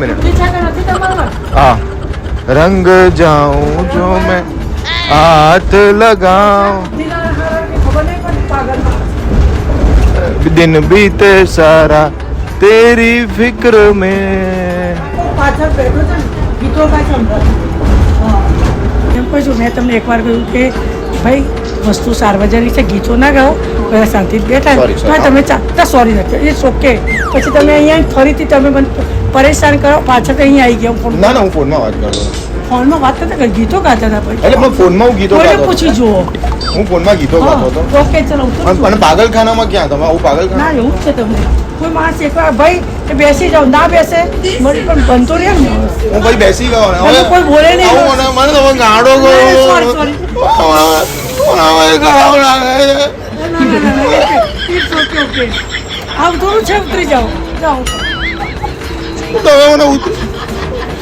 Minute आ रंग जाऊँ जो मैं हाथ लगाऊँ। दिन बीते सारा तेरी फ़िक्र में। गीतों का जो हाँ, मैं तुमने एक बार कहूँ के भाई वस्तु सार्वजनिक से गीतों ना गाओ मेरा शांति बेटा तो हाँ, तुम्हें चाहता सॉरी ना ये सोके। पची तुम अँ फरी थी तुम्हें मन પરેશાન કરો પાછળ તો અહીંયા આવી ગયા ફોન ના ના હું ફોનમાં વાત કરતો ફોનમાં વાત કરતા કરતા ગીતો ગાતા હતા ભાઈ એટલે પણ ફોનમાં હું ગીતો કોઈને ગાતો પૂછી હતો. જુઓ હું ફોનમાં ગીતો ગાતો હતો હા, ઓકે ચલો ઉતરું અને છું. અને પાગલખાનામાં ક્યાં તમે આવું ના પાગલખાના એવું જ છે તમને કોઈ માણસ એકવાર ભાઈ એ બેસી જાઓ ના બેસે મને પણ બનતો રહે ને માણસ. હું ભાઈ બેસી ગયો ને મને કોઈ બોલે નહીં. આવું મને મને તમે ગાડો Sorry, ગયો sorry. ખરાબ લાગે છે. ના ના ના ના ઓકે ઇટ્સ ઓકે ઓકે આવ થોડું છે ઉતરી જાઓ જાઓ તમે મને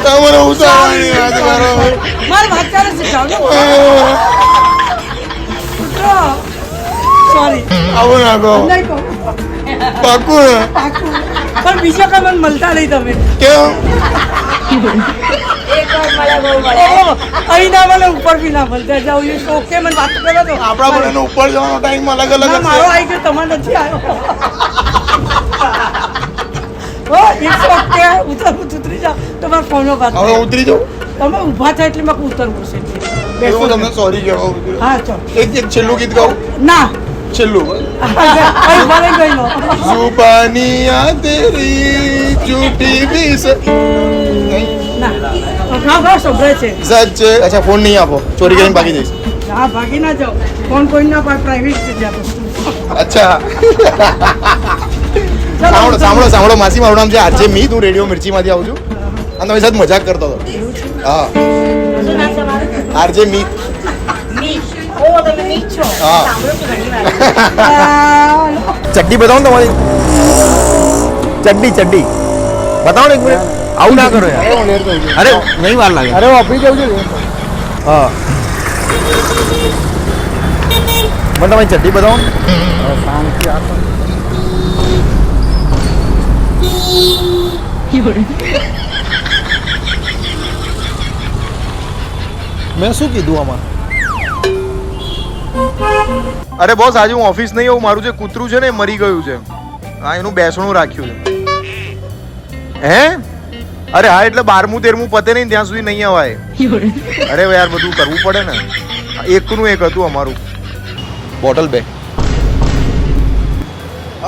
તમે મને ઉતારવાની વાત કરો. મારી વાત કરે છે સોરી આવું ના કહો. પાકું ને? પણ બીજા કઈ મને મળતા નહીં તમે. કેમ? અહીં ના મળે ઉપર બી ના મળતા જાઓ એ ઓકે મને વાત કરો તો. આપણા બધાનો ઉપર જવાનો ટાઈમ અલગ અલગ મારો છે. આવી ગયો તમારો નથી આવ્યો. ઉતરી જાઓ. તમારા ફોનો વાત હવે ઉતરી જાઓ તમે ઊભા થાય એટલે મારે ઉતરવું છે હું તમને સોરી કહેવા હા ચો છેલ્લું ગીત ગાઉં? ના. છેલ્લું. જુબાનિયા તેરી ચૂટી બી સચ. અચ્છા ફોન નહીં આપો. ચોરી કરીને ભાગી જઈશ. હા ભાગી ના જાઓ. ફોન કોઈ ના પ્રાઇવેટ છે અચ્છા. સાંભળો સાંભળો સાંભળો. માસી મારું નામ છે આજે મી હું રેડિયો મિર્ચીમાંથી આવું છું. અને તમારી સાથે મજાક કરતો હતો. હા. આરજે મી હા. ચડ્ડી બતાવો ને તમારી. ચડ્ડી ચડ્ડી. બતાવો ને એક મિનિટ. આવું ના કરો યાર. અરે નહીં વાર લાગે. અરે વાપરી જવું છે હા. મને તમારી ચડ્ડી બતાવો ને. મેં શું કીધું આમાં? અરે બોસ આજે હું ઓફિસ નહીં આવું મારું જે કૂતરું છે ને એ મરી ગયું છે. હા એનું બેસણું રાખ્યું છે. હે? અરે હા એટલે બારમું તેરમું પતે નહીં ત્યાં સુધી નહીં અવાય. અરે યાર બધું કરવું પડે ને. એકનું એક હતું અમારું. બોટલ બે.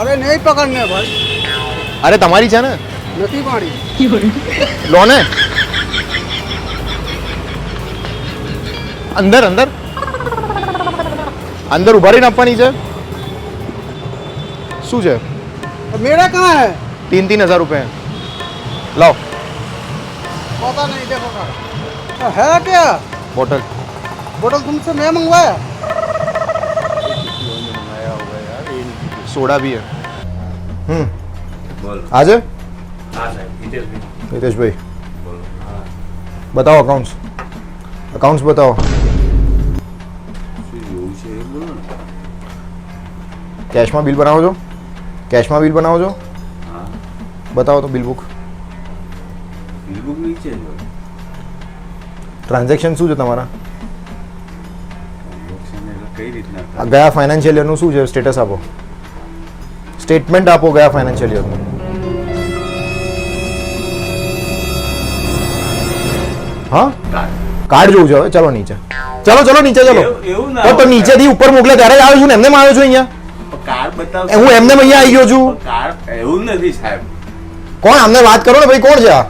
અરે નહીં પકડને ભાઈ. અરે તમારી છે ને? નથી પાડી લો ને અંદર અંદર અંદર ઉભા રહીને આપવાની છે શું છે मेरा कहाँ है तीन तीन हजार रुपए हैं लाओ पता नहीं देखो का है क्या बोतल बोतल तुमसे मैं मंगवाया सोडा भी है हम्म બોલો आज હિતેશભાઈ. બતાવો અકાઉન્ટ્સ અકાઉન્ટ્સ બતાવો. કેશમાં બિલ બનાવો છો? કેશમાં બિલ બનાવો છો? બતાવો તો બિલ બુક બિલ બુક નહીં ટ્રાન્ઝેક્શન શું છે તમારા? ગયા ફાઇનાન્શિયલ યરનું શું છે? સ્ટેટસ આપો. સ્ટેટમેન્ટ આપો ગયા ફાઇનાન્શિયલ યરનું હા? કાર્ડ. જોવું છે હવે. ચલો નીચે. ચલો ચલો નીચે ચલો. એવું- એવું ના તો તો. નીચેથી ઉપર મોકલે ત્યારે આવ્યો છું ને? એમને આવ્યો છું અહીંયા? કાર્ડ બતાવ. હું એમને અહીંયા આવી ગયો છું. કાર્ડ એવું નથી સાહેબ. કોણ? અમને વાત કરો ને ભાઈ કોણ છે આ?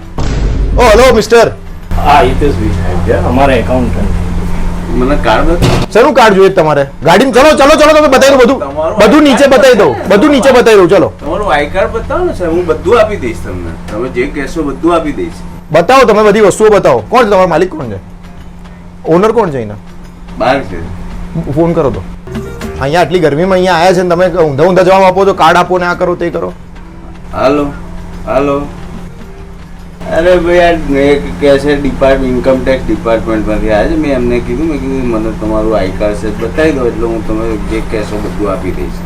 ઓ હેલો મિસ્ટર હા હિતેશભાઈ સાહેબ છે અમારા એકાઉન્ટન્ટ મને કાર્ડ બતાવો. શેનું કાર્ડ જોઈએ તમારે? ગાડી ચલો ચલો ચલો તમે બતાવી દો બધું બધું નીચે બતાવી દઉં બધું નીચે બતાવી દઉં ચલો. તમારું આઈ કાર્ડ બતાવો ને સાહેબ હું બધું આપી દઈશ તમને. તમે જે કહેશો બધું આપી દઈશ. બતાવો તમે બધી વસ્તુઓ બતાવો. કોણ છે તમારો માલિક? કોણ છે? ઓનર કોણ છે એના બહાર છે. ફોન કરો તો. અહીંયા આટલી ગરમીમાં અહીંયા આવ્યા છે ને તમે ઊંધા ઊંધા જવાબ આપો તો કાર્ડ આપો ને આ કરો તે કરો. હાલો હાલો. અરે ભાઈ આ એક કહે છે ડિપાર્ટ ઇન્કમ ટેક્સ ડિપાર્ટમેન્ટમાંથી આવ્યા છે. મેં એમને કીધું મેં કીધું મને તમારું આઈ કાર્ડ છે બતાવી દો. એટલે હું તમે જે કહેશો બધું આપી દઈશ.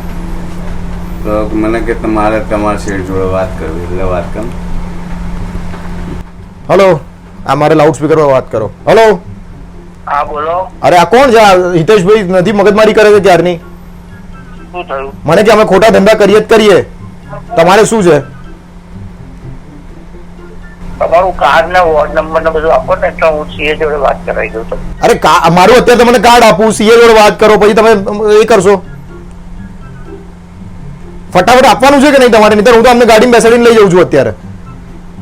તો મને કે તમારે તમારા શેઠ જોડે વાત કરવી એટલે વાત કર. હલો. આ મારે લાઉડ સ્પીકર વાત કરો. હલો. હા બોલો. અરે આ કોણ છે? હિતેશભાઈ નથી મગજમારી કરે છે ક્યારની મને કે અમે ખોટા ધંધા કરીએ જ કરીએ. તમારે શું છે? તમારું કાર્ડ ને વોર્ડ નંબર ને બધું આપો ને એટલે હું સીએ જોડે વાત કરાવી દઉં તમને. અરે મારું અત્યારે તમને કાર્ડ આપું સીએ જોડે વાત કરો પછી તમે એ કરશો. ફટાફટ આપવાનું છે કે નહીં તમારે? નહીં હું તો અમને ગાડીમાં બેસાડીને લઈ જઉં છું અત્યારે.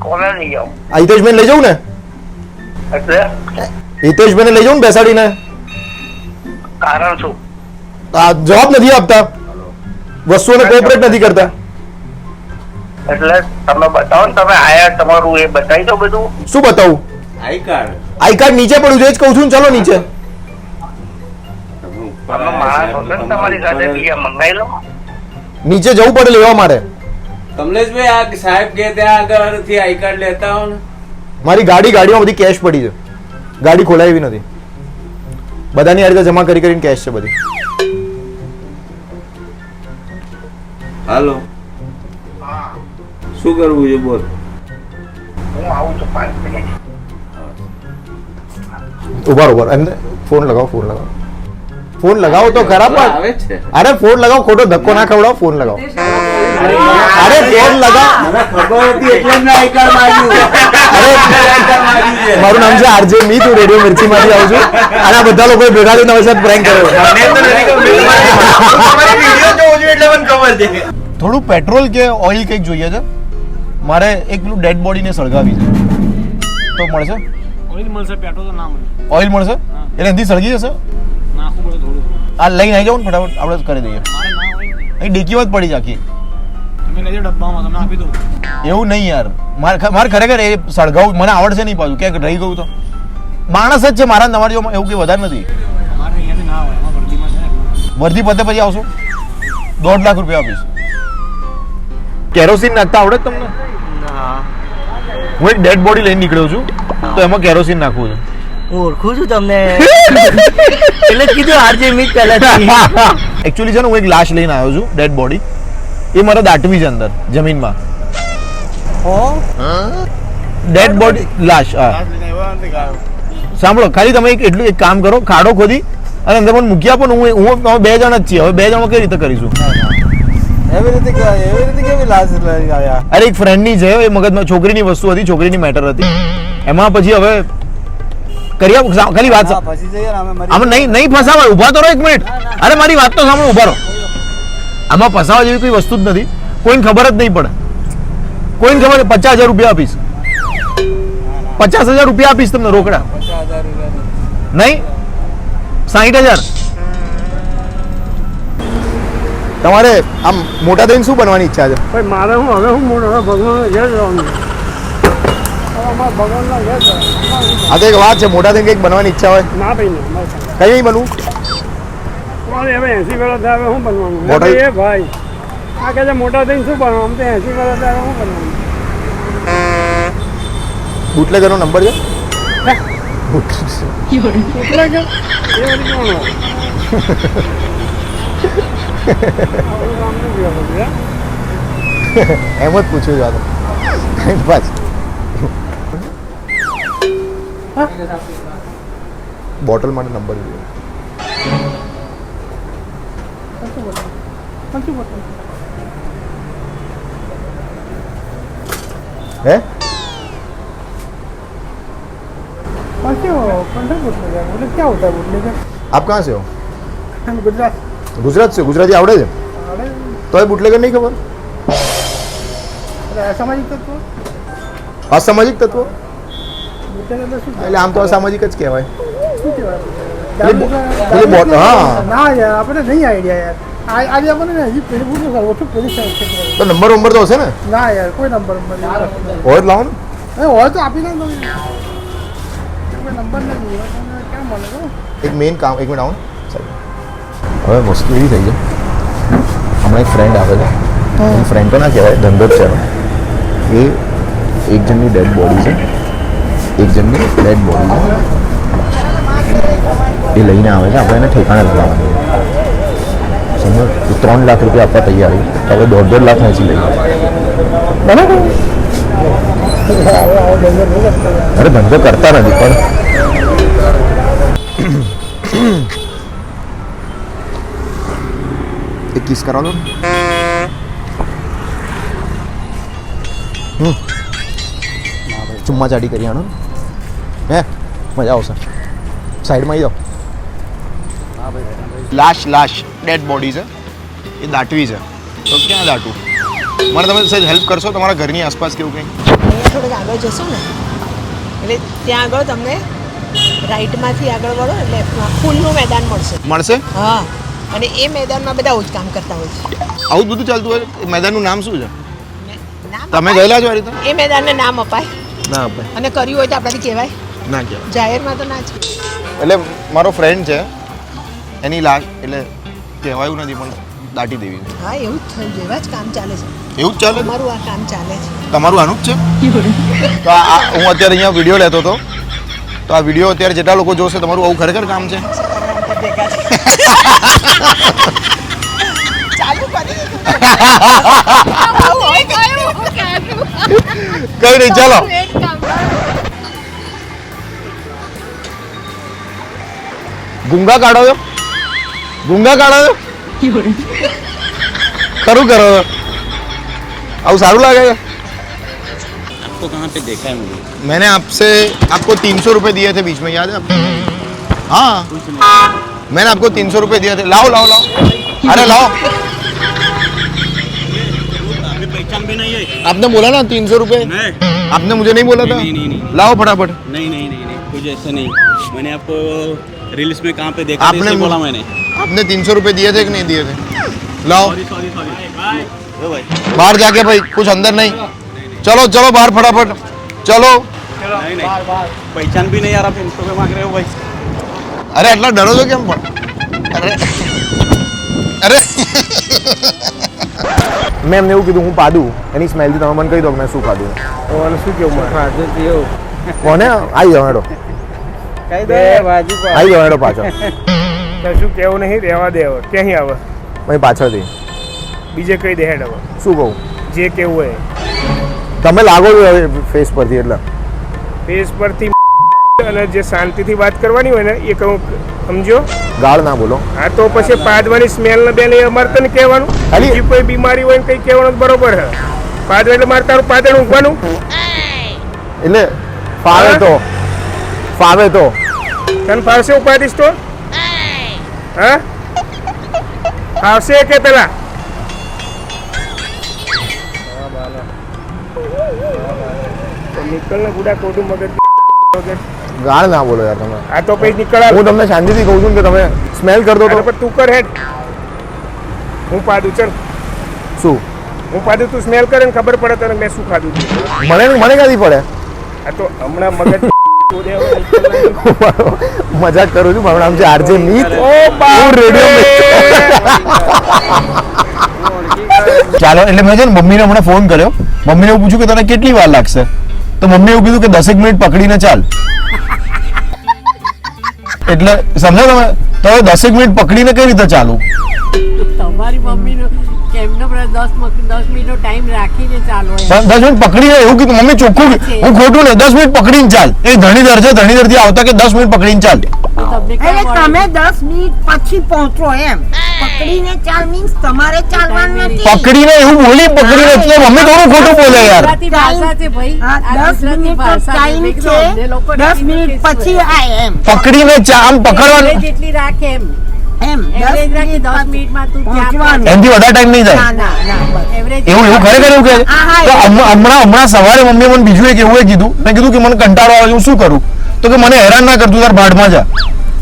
કોને લઈ જાઉં. આ હિતેશભાઈ લઈ જાઉં ને એટલે? હિતેશભાઈ લઈ જાઉં ને બેસાડીને? કારણ શું? આ જવાબ નથી આપતા. વસ્તુઓને કોઓપરેટ નથી કરતા. એટલે તમે બતાવો ને તમે આયા તમારું એ બતાવી દો બધું. શું બતાવું? I card. આઈ કાર્ડ નીચે પડ્યું છે એ જ કહું છું ને ચલો નીચે. તમારી સાથે બીજા લો. નીચે જવું પડે લેવા મારે. કમલેશભાઈ આ સાહેબ કે ત્યાં આગળથી આઈ કાર્ડ લેતા હો ને. મારી ગાડી ગાડીમાં બધી કેશ પડી છે. ગાડી ખોલાવી નથી. બધાની આ રીતે જમા કરી કરીને કેશ છે બધી. હાલો. શું કરવું છે બોલ. હું આવું છું પાંચ મિનિટ. ઊભા ઊભા એમને ફોન લગાવો ફોન લગાવો. ફોન લગાવો તો ખરાબ પણ અરે ફોન લગાવો ખોટો ધક્કો ના ખવડાવો ફોન લગાવો. અરે ફોન લગા. ખબર હતી એટલે મેં આઈકાર માર્યું. અરે મારું નામ છે આરજે મી તું રેડિયો મિર્ચી માંથી આવું છું. અને આ બધા લોકો ભેગા થઈને તમારી સાથે પ્રેન્ક કર્યો. થોડું પેટ્રોલ કે ઓઇલ કંઈક જોઈએ છે? મારે એક પેલું ડેડ બોડીને સળગાવી છે. તો મળશે? ઓઇલ મળશે પેટ્રોલ તો ના મળે. ઓઇલ મળશે? એટલે એનાથી સળગી જશે? નાખું પડે થોડું. આ લઈને આવી જાઉં ને ફટાફટ આપણે કરી દઈએ. મારે ના હોય અહીં ડેકીમાં જ પડી જ આખી. તમે લેજો ડબ્બામાં તમને આપી દઉં. એવું નહીં યાર. મારે મારે ખરેખર એ સળગાવું. મને આવડશે નહીં પાછું. ક્યાંક રહી ગયું તો. માણસ જ છે મારા તમારી જેવો એવું કંઈ વધારે નથી. મારે અહીંયાથી ના હોય એમાં વર્દીમાં છે ને. વર્ધી પતે પછી આવશો? દોઢ લાખ રૂપિયા આપીશ. કેરોસીન નાખતા આવડે જ તમને? હું એક ડેડ બોડી લઈને નીકળ્યો છું તો એમાં કેરોસીન નાખવું છે. ઓળખું છું તમને. એટલે કીધું આરજે મીત પહેલાથી. એકચ્યુઅલી છે ને હું એક લાશ લઈને આવ્યો છું ડેડ બોડી. એ મારે દાટવી છે અંદર જમીનમાં. ડેડ બોડી લાશ સાંભળો ખાલી તમે એક એટલું એક કામ કરો ખાડો ખોદી અને અંદર પણ મૂક્યા પણ હું હું બે જણ જ છીએ. હવે બે જણમાં કઈ રીતે કરીશું? એવી રીતે એવી રીતે કેવી લાશ અરે એક ફ્રેન્ડની છે એ મગજમાં છોકરીની વસ્તુ હતી છોકરીની મેટર હતી. એમાં પછી હવે કરી આપ ખાલી વાત હા, પછી જઈએ ને અમે નહીં નહીં ફસાવાય ઊભા તો રહો એક મિનિટ અરે મારી વાત તો સાંભળો ઊભા રહો. આમાં ફસાવા જેવી કોઈ વસ્તુ જ નથી. કોઈને ખબર જ નહીં પડે. કોઈને ખબર પચાસ હજાર રૂપિયા આપીશ. પચાસ હજાર રૂપિયા આપીશ તમને રોકડા. નહીં? સાહીઠ હજાર? તમારે આમ મોટા થઈને શું બનવાની ઈચ્છા છે? ભાઈ મારે હું હવે હું મોટો ભગવાન ઘેર જવાનું ઘેર. આ તો એક વાત છે મોટા થઈને કંઈક બનવાની ઈચ્છા હોય. ના ભાઈ કઈ નહીં બનવું. મારે હવે એસી વર્ષ થાય શું બનવાનું? એ ભાઈ આ કહે છે મોટા થઈને શું બનવાનું? આમ તો એસી વર્ષ થાય શું બનવાનું? બુટલેગરનો નંબર છે? કે એ વળી કોણ? એમ જ પૂછ્યું જાતો ટાઈમ પાસ બોટલ માટે નંબર જોઈએ. હે और क्या हो पंद्रह फुट में जाएगा मतलब क्या होता है बुटले का આપ કહાં से हो हम गुजरात ગુજરાત છે ગુજરાતી આવડે છે अरे તો એ બુટલેગર નહીં ખબર अरे असामाजिक तत्व અસામાજિક તત્વો बुटले का तो શું એટલે આમ તો અસામાજિક જ કહેવાય શું કહેવાય? પેલી બોટ- હા. ના યાર આપણે નહીં આઈડિયા યાર. આ- આજે આપણને હજી પેલી બુટલે ઓછું પેલી સાઈડ છે તો નંબર નંબર તો હશે ને? ના યાર કોઈ નંબર નંબર. હોય જ લાવો ને. હોય તો આપી દો નંબર નથી ક્યાં મળે એક મેઇન કામ એક મિનિટ આવો હવે વસ્તુ એવી થઈ છે હમણાં એક ફ્રેન્ડ આવે છે. ફ્રેન્ડ તો ના કહેવાય ધંધો જ છે એ એક જણની ડેડ બોડી છે. એક જણની ડેડ બોડી છે. એ લઈને આવે છે. આપણે એને ઠેકાણે લગાવવાનું. સમજો? તો ત્રણ લાખ રૂપિયા આપવા તૈયારી તો હવે દોઢ દોઢ લાખ ખેંચી લઈએ. બરાબર. અરે ધંધો કરતા નથી પણ. એક કિસ કરાવો દો ચુમ્મા ચાડી કરી આનો. હે મજા આવશે. સાઈડમાં આવી જાઓ. લાશ લાશ ડેડ બોડી છે. એ દાટવી છે. તો ક્યાં દાટવું? મને તમે સહેજ હેલ્પ કરશો? તમારા ઘરની આસપાસ કેવું કંઈ થોડુંક આગળ જશો ને. એટલે ત્યાં આગળ તમને રાઈટમાંથી આગળ વળો એટલે ફૂલનું મેદાન મળશે. મળશે? હા. અને એ મેદાનમાં બધા આવું જ કામ કરતા હોય છે. આવું બધું ચાલતું હોય? મેદાનનું નામ શું છે? તમે ગયેલા છો આ રીતે? એ મેદાનને નામ અપાય. ના અપાય. અને કર્યું હોય તો આપણાથી કહેવાય. ના કહેવાય. જાહેરમાં તો ના જ. એટલે મારો ફ્રેન્ડ છે એની લાશ એટલે કહેવાયું નથી પણ દાટી દેવી. હા એવું જ થયું. એવા જ કામ ચાલે છે. એવું જ ચાલે? તમારું આ કામ ચાલે છે. તમારું આનું જ છે? તો આ હું અત્યારે અહીંયા વીડિયો લેતો હતો. તો આ વીડિયો અત્યારે જેટલા લોકો જોશે તમારું આવું ખરેખર કામ છે? કઈ નહીં ચાલો. ગુંગા કાઢો છો? ગુંગા કાઢો છો ખરું કરો છો આવું સારું લાગે છે आपको कहाँ पे देखा है मुझे मैंने आपसे आपको तीन सौ रुपये दिए थे बीच में याद है आपको हाँ मैंने आपको तीन सौ रुपये दिए थे लाओ लाओ लाओ अरे लाओ अभी पहचान भी नहीं है आपने बोला ना तीन सौ रुपये नहीं आपने मुझे नहीं बोला था नहीं, नहीं, नहीं, नहीं। लाओ फटाफट नहीं नहीं नहीं नहीं कुछ ऐसा नहीं मैंने आपको रील्स में कहाँ पे देखा था आपने इसलिए मु- बोला मैंने आपने तीन सौ रुपये दिए थे कि नहीं दिए थे लाओ सॉरी सॉरी सॉरी ओ भाई बाहर जाके भाई कुछ अंदर नहीं चलो चलो बाहर फटाफट चलो नहीं नहीं पहचान भी नहीं यार आप तीन सौ रुपये मांग रहे हो भाई અરે આટલા ડરો છો કેમ પણ અરે અરે મેં એમને એવું કીધું હું પાડું એની સ્મેલથી તમે મને કહી દો કે મેં શું ખાધું અને શું કેવું મારે ખાધું એવું કોને આવી જાવ હેડો કઈ દે આવી જાવ હેડો પાછળ કશું કેવું નહીં? રહેવા દે હવે. ક્યાંય આવે પછી પાછળથી. બીજે કઈ દે હેડ હવે? શું કહું? જે કેવું હોય. તમે લાગો છો ફેસ પરથી એટલે. ફેસ પરથી અને જે શાંતિથી વાત કરવાની હોય ને એ કહું સમજો ગાળ ના બોલો. હા તો પછી પાદવાની સ્મેલ ને બેન એ અમારે તને કહેવાનું. બીજી કોઈ બીમારી હોય ને કંઈ કહેવાનું બરોબર હે પાદવા એટલે મારે તારું પાદણ ઊંઘવાનું. એટલે ફાવે તો. ફાવે તો. તને ફાવશે ઉપાડીશ તો હા? ફાવશે કે પેલા? નીકળ ને ગુડા ખોટું મગજ ગાળ ના બોલો યાર તમે. આ તો પછી નીકળ હું તમને શાંતિથી કહું છું કે તમે સ્મેલ કર દો તો. પણ તું કર હેડ. હું પાડું ચલ. શું? હું પાડું તું સ્મેલ કરે ને ખબર પડે તને મેં શું ખાધું. મને મને ક્યાંથી પડે? આ તો હમણાં મગજ. મજાક કરું છું. મારું નામ છે આરજે મીત. ઓ બાપ હું રેડિયો ચાલો એટલે મેં છે ને મમ્મીને હમણાં ફોન કર્યો. મમ્મીને એવું પૂછ્યું કે તને કેટલી વાર લાગશે? તો મમ્મી એવું કીધું કે દસેક મિનિટ પકડીને ચાલ. એટલે સમજો તમે? તો દસેક મિનિટ પકડીને કઈ રીતે ચાલુ? તમારી મમ્મીનો કેમનો પણ દસ દસ મિનિટનો ટાઈમ રાખીને ચાલો દસ મિનિટ પકડીને એવું કીધું મમ્મી ચોખ્ખું હું ખોટું ને દસ મિનિટ પકડીને ચાલ. એ ધણીધર છે ધણીધરથી આવતા કે દસ મિનિટ પકડીને ચાલ. તો? તમે દસ મિનિટ પછી પહોંચો એમ. પકડીને ચાલ મીન્સ તમારે ચાલવાનું નથી. પકડીને એવું બોલી પકડીને એટલે મમ્મી થોડું ખોટું બોલે યાર. ભાષા છે ભાઈ. હા આ દસ ગુજરાતી મિનિટ ટાઈમ મેં કીધું અમને છે. લોકોને દસ કીધું મિનિટ પછી શું? એમ. પકડીને ચા આમ પકડવાનું જેટલી રાખે એમ. વધારે ટાઈમ નહીં જાય? એવું એવું ખરેખર એવું. હમણાં હમણાં સવારે મમ્મીએ મને બીજું એક એવું કીધું. મેં કીધું કે મને કંટાળો આવે હું શું કરું? તો કે મને હેરાન ના કરતું તાર ભાડમાં જા.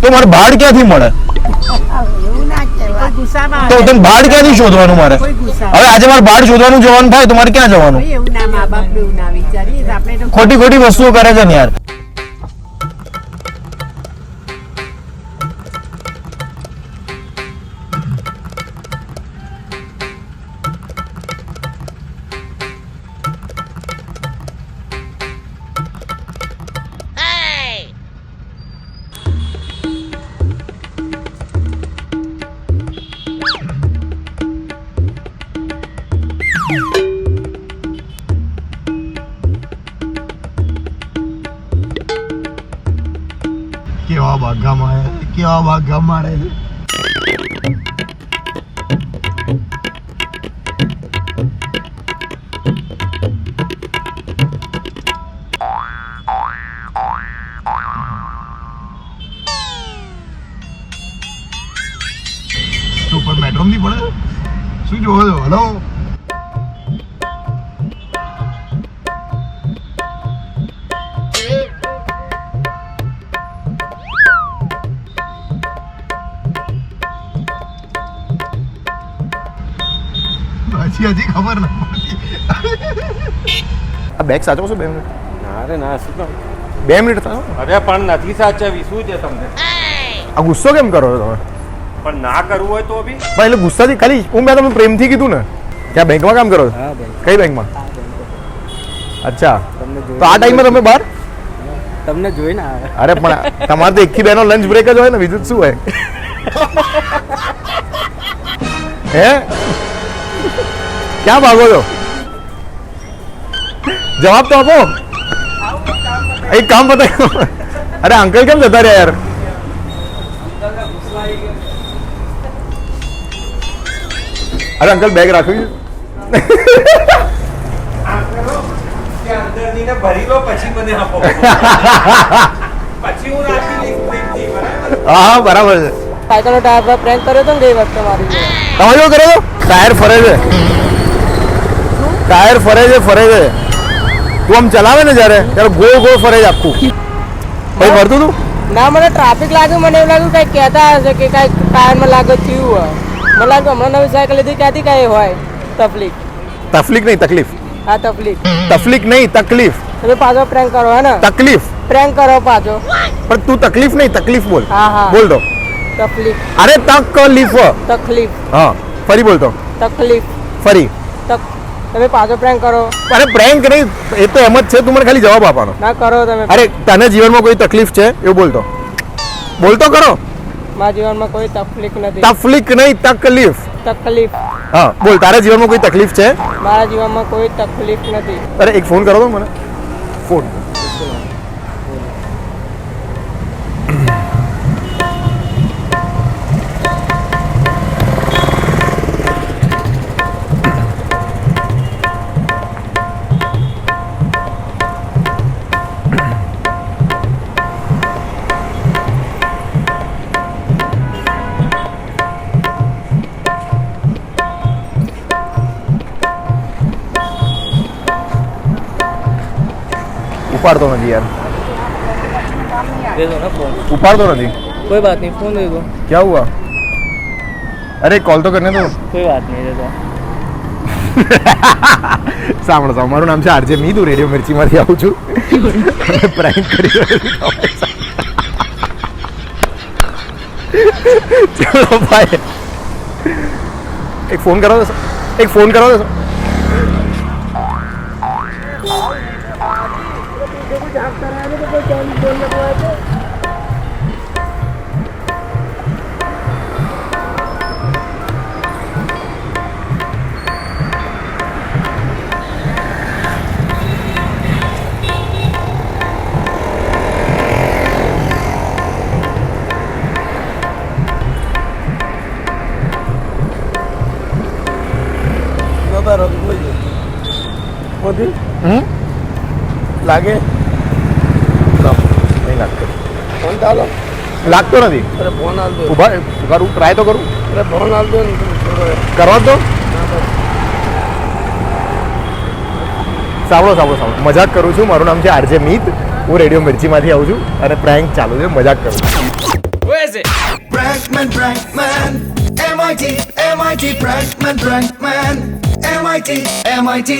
તો મારે ભાડ ક્યાંથી મળે? એવું ના કહેવાય. કોઈ ગુસ્સામાં તો. તને ભાડ ક્યાંથી શોધવાનું મારે? હવે આજે મારે ભાડ શોધવાનું જવાનું થાય તો મારે ક્યાં જવાનું? ખોટી ખોટી વસ્તુઓ કરે છે ને યાર. બેગ સાચવો છો બે મિનિટ? અરે ના શું બે મિનિટ થયો અરે પણ નથી સાચવી શું છે તમને? આ ગુસ્સો કેમ કરો છો તમે? પણ ના કરવું હોય તો બી. ભાઈ એટલે ગુસ્સાથી ખાલી હું મેં તમને પ્રેમથી કીધું ને ત્યાં બેંકમાં કામ કરો છો? કઈ બેંકમાં? અચ્છા. તો આ ટાઈમે તમે બહાર? તમને જોઈ ને અરે પણ તમારે તો એક થી બે નો લંચ બ્રેક જ હોય ને બીજું શું હોય? હે? ક્યાં ભાગો છો? જવાબ તો આપો. એક કામ બતાવ્યું અરે અંકલ કેમ જતા રહ્યા યાર? અરે અંકલ બેગ રાખ્યું હું બરાબર? છે. સાયકલ ટાયર પર પ્રેન્ક કર્યો તો ને ગઈ વખતે મારી તમે શું કરો ટાયર ફરે છે. ટાયર ફરે છે ફરે છે. તું આમ ચલાવે ને જ્યારે ત્યારે ગોળ ગોળ ફરે જ આખું. ભાઈ ફરતું તું? ના મને ટ્રાફિક લાગ્યું મને એવું લાગ્યું કઈ કહેતા હશે કે કઈ ટાયરમાં લાગે થયું હોય. મને લાગ્યું હમણાં નવી સાયકલ લીધી ક્યાંથી કઈ હોય તકલીફ. તકલીફ નહીં તકલીફ. હા તકલીફ. તકલીફ નહીં તકલીફ. તમે પાછો પ્રેન્ક કરો હે ને? તકલીફ. પ્રેન્ક કરો પાછો. પણ તું તકલીફ નહીં તકલીફ બોલ. હા હા. બોલ તો. તકલીફ. અરે તકલીફ. તકલીફ. હા ફરી બોલતો તકલીફ. ફરી. તક તમે પાછો પ્રેન્ક કરો. અરે પ્રેન્ક નહીં એ તો એમ જ છે તું મને ખાલી જવાબ આપવાનો. ના કરો તમે. અરે તને જીવનમાં કોઈ તકલીફ છે? એવું બોલતો. બોલતો કરો. મારા જીવનમાં કોઈ તકલીફ નથી. તકલીફ નહીં તકલીફ. તકલીફ. હા બોલ તારા જીવનમાં કોઈ તકલીફ છે? મારા જીવનમાં કોઈ તકલીફ નથી. અરે એક ફોન કરો તો મને. ફોન ઉપાડતો નથી યાર दे दो ना फोन उपाड़तो નથી कोई बात नहीं फोन दे दो क्या हुआ અરે કોલ તો કરને દો कोई बात नहीं दे दो સાંભળો સાંભળો મારું નામ છે આરજે મી હું રેડિયો મિર્ચીમાંથી આવું છું પ્રેન્ક કરી રહ્યો છું ચલો ભાઈ એક ફોન કરો તો એક ફોન કરો તો હમ લાગે નહીં લાગતો ફોન ચાલો. લાગતો નથી? અરે ફોન હાલતો ઊભા કરું ટ્રાય તો કરું. અરે ફોન હાલતો કરવા તો સાંભળો સાંભળો સાંભળો. મજાક કરું છું. મારું નામ છે આરજે મિત. હું રેડિયો મિર્ચીમાંથી આવું છું. અને પ્રેન્ક ચાલુ છે. મજાક કરું છું. MIT, MIT, Prankman, Prankman, MIT, MIT.